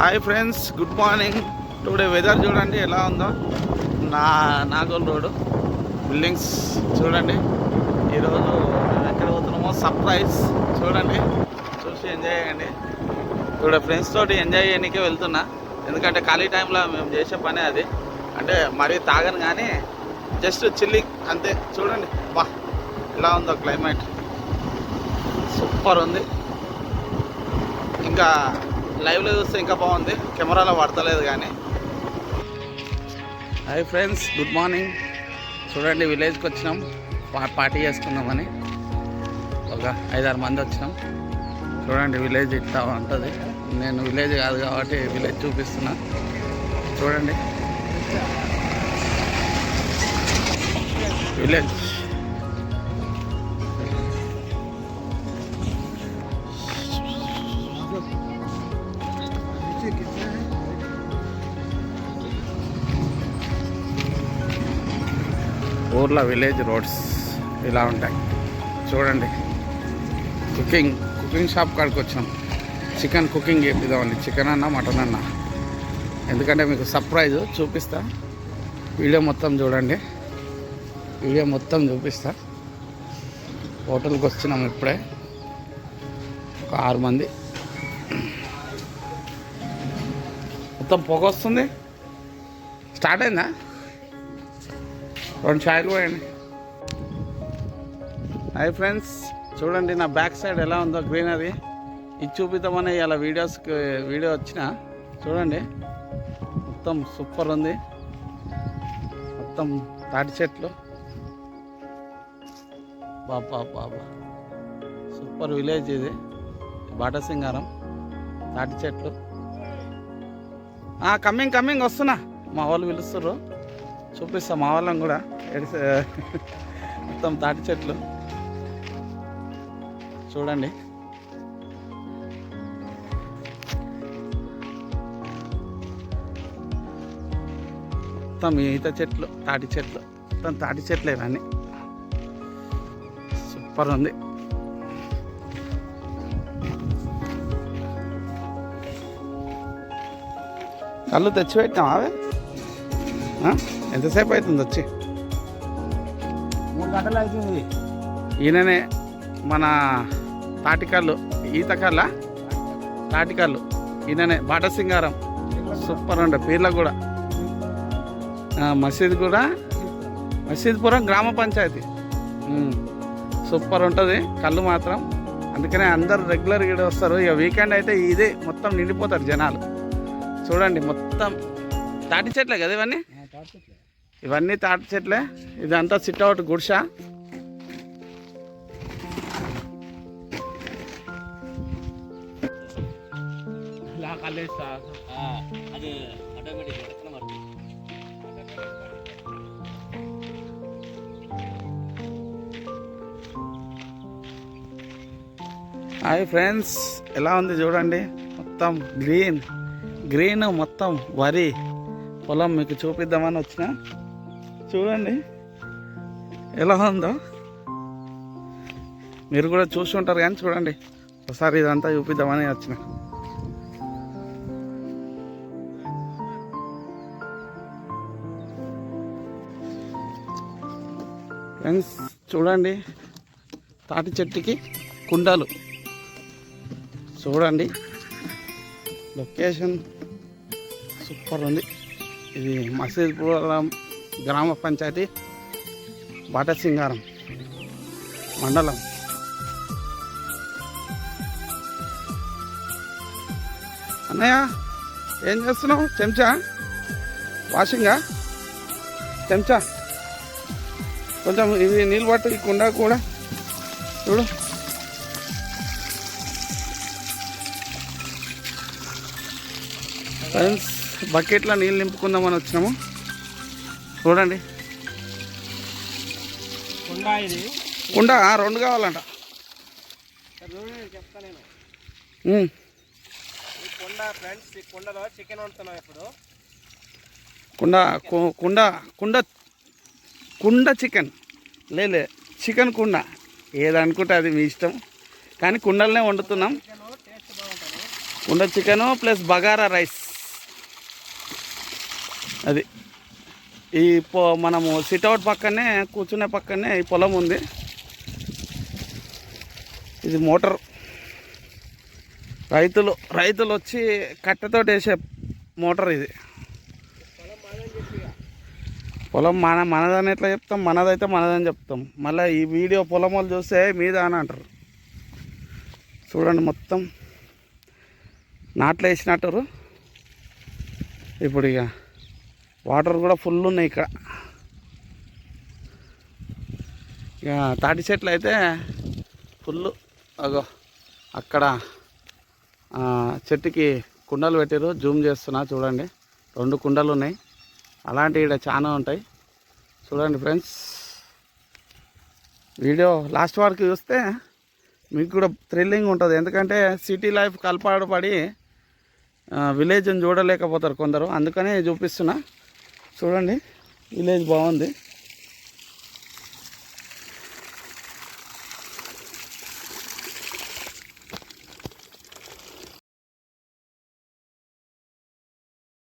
Hi friends good morning today weather చూడండి ఎలా ఉందో. నా నాగోల్ రోడ్ బిల్డింగ్స్ చూడండి. ఈరోజు మేము ఎక్కడ పోతున్నామో సర్ప్రైజ్ చూడండి. చూసి ఎంజాయ్ చేయండి. ఇప్పుడు ఫ్రెండ్స్ తోటి ఎంజాయ్ చేయడానికే వెళ్తున్నా. ఎందుకంటే ఖాళీ టైంలో మేము చేసే పనే అది. అంటే మరీ తాగను కానీ జస్ట్ చిల్లింగ్ అంతే. చూడండి. బా ఎలా ఉందో క్లైమేట్ సూపర్ ఉంది. ఇంకా లైవ్లో చూస్తే ఇంకా బాగుంది. కెమెరాలో పడతలేదు కానీ. Hi friends good morning. చూడండి విలేజ్కి వచ్చినాం. పా- పార్టీ చేసుకుందామని. ఒక ఐదారు మంది వచ్చినాం. చూడండి విలేజ్ ఇట్లా ఉంటుంది. నేను విలేజ్ కాదు కాబట్టి విలేజ్ చూపిస్తున్నా. చూడండి. విలేజ్. ఊర్లో విలేజ్ రోడ్స్ ఇలా ఉంటాయి. చూడండి. కుకింగ్ కుకింగ్ షాప్ కాడికి వచ్చాం. చికెన్ కుకింగ్ చేపిద్దామండి చికెన్ అన్న మటన్ అన్న. ఎందుకంటే మీకు సర్ప్రైజ్ చూపిస్తా. వీడియో మొత్తం చూడండి. వీడియో మొత్తం చూపిస్తా. హోటల్కి వచ్చినాం ఇప్పుడే. ఒక ఆరు మంది. మొత్తం పొగ వస్తుంది. స్టార్ట్ అయిందా? రెండు ఛాయలు పోయండి. హాయ్ ఫ్రెండ్స్ చూడండి నా బ్యాక్ సైడ్ ఎలా ఉందో గ్రీనరీ ఇది చూపిద్దామని ఇలా వీడియోస్కి వీడియో వచ్చిన. చూడండి మొత్తం సూపర్ ఉంది. మొత్తం తాటి చెట్లు. బాబా బాబా. సూపర్ విలేజ్ ఇది. బాటసింగారం తాటి చెట్లు. కమ్మింగ్ కమ్మింగ్ వస్తున్నా. మా వాళ్ళు పిలుస్తుర్రు. చూపిస్తాం మా వాళ్ళం కూడా. ఎడిసే మొత్తం తాటి చెట్లు. చూడండి. మొత్తం ఈత చెట్లు తాటి చెట్లు. మొత్తం తాటి చెట్లు ఇవన్నీ. సూపర్ ఉంది. కళ్ళు తెచ్చిపెట్టాం అవే? ఎంతసేపు అవుతుంది వచ్చి? మూడు గంటలు అవుతుంది. ఈయననే మన తాటికల్లు ఈతకల్ల తాటికల్లు. ఈయననే బాటసింగారం. సూపర్ ఉండే పీర్ల కూడా. మసీద్ కూడా? మసీద్పురం గ్రామ పంచాయతీ. సూపర్ ఉంటుంది కళ్ళు మాత్రం. అందుకనే అందరు రెగ్యులర్ ఇక్కడ వస్తారు. ఇక వీకెండ్ అయితే ఇదే మొత్తం నిండిపోతారు జనాలు. చూడండి మొత్తం. తాటి చెట్లే కదా ఇవన్నీ? ఇవన్నీ తాటి చెట్లే. ఇదంతా సిట్ అవుట్ గుడిసా. హాయ్ ఫ్రెండ్స్ ఎలా ఉంది చూడండి? మొత్తం గ్రీన్. గ్రీన్ మొత్తం వరి. పొలం మీకు చూపిద్దామని వచ్చిన. చూడండి. ఎలా ఉందో. మీరు కూడా చూసి ఉంటారు కానీ చూడండి. ఒకసారి ఇదంతా చూపిద్దామని వచ్చిన. ఫ్రెండ్స్ చూడండి. తాటి చెట్టుకి కుండలు. చూడండి. లొకేషన్ సూపర్ ఉంది. ఇది మసీద్పురం గ్రామ పంచాయతీ బాటసింగారం మండలం. అన్నయ్య ఏం చేస్తున్నావు? చెంచా? వాషింగా? చెంచా? కొంచెం ఇది నీళ్ళు పట్టు ఈ కుండ కూడా చూడు. ఫ్రెండ్స్ బకెట్లో నీళ్ళు నింపుకుందామని వచ్చినాము. చూడండి. కుండ కుండ రెండు కావాలంట. కుండ కుండ కుండ కుండ కుండ చికెన్. లేలే చికెన్ కుండ. ఏదనుకుంటే అది మీ ఇష్టం. కానీ కుండలనే వండుతున్నాం. చికెన్ టేస్ట్ బాగుంటుంది. ఉండ చికెను ప్లస్ బగారా రైస్. అది ఈ పొ మనము సిట్అవుట్ పక్కనే కూర్చునే పక్కనే ఈ పొలం ఉంది. ఇది మోటార్. రైతులు రైతులు వచ్చి కట్టెతో వేసే మోటార్ ఇది. పొలం మన మనదని ఎట్లా చెప్తాం? మనదైతే మనదని చెప్తాం. మళ్ళీ ఈ వీడియో పొలం వాళ్ళు చూస్తే మీద అని అంటారు. చూడండి మొత్తం. నాట్లు వేసినట్టు ఇప్పుడు ఇక వాటర్ కూడా ఫుల్ ఉన్నాయి ఇక్కడ. ఇక తాటి చెట్లు అయితే ఫుల్. అగో అక్కడ చెట్టుకి కుండలు పెట్టారు జూమ్ చేస్తున్నా చూడండి. రెండు కుండలు ఉన్నాయి. అలాంటివి ఇక్కడ చాలా ఉంటాయి. చూడండి ఫ్రెండ్స్. వీడియో లాస్ట్ వరకు చూస్తే మీకు కూడా థ్రిల్లింగ్ ఉంటుంది. ఎందుకంటే సిటీ లైఫ్ కలపాడు పడి విలేజ్ని చూడలేకపోతారు కొందరు. అందుకనే చూపిస్తున్నా. చూడండి. విలేజ్ బాగుంది.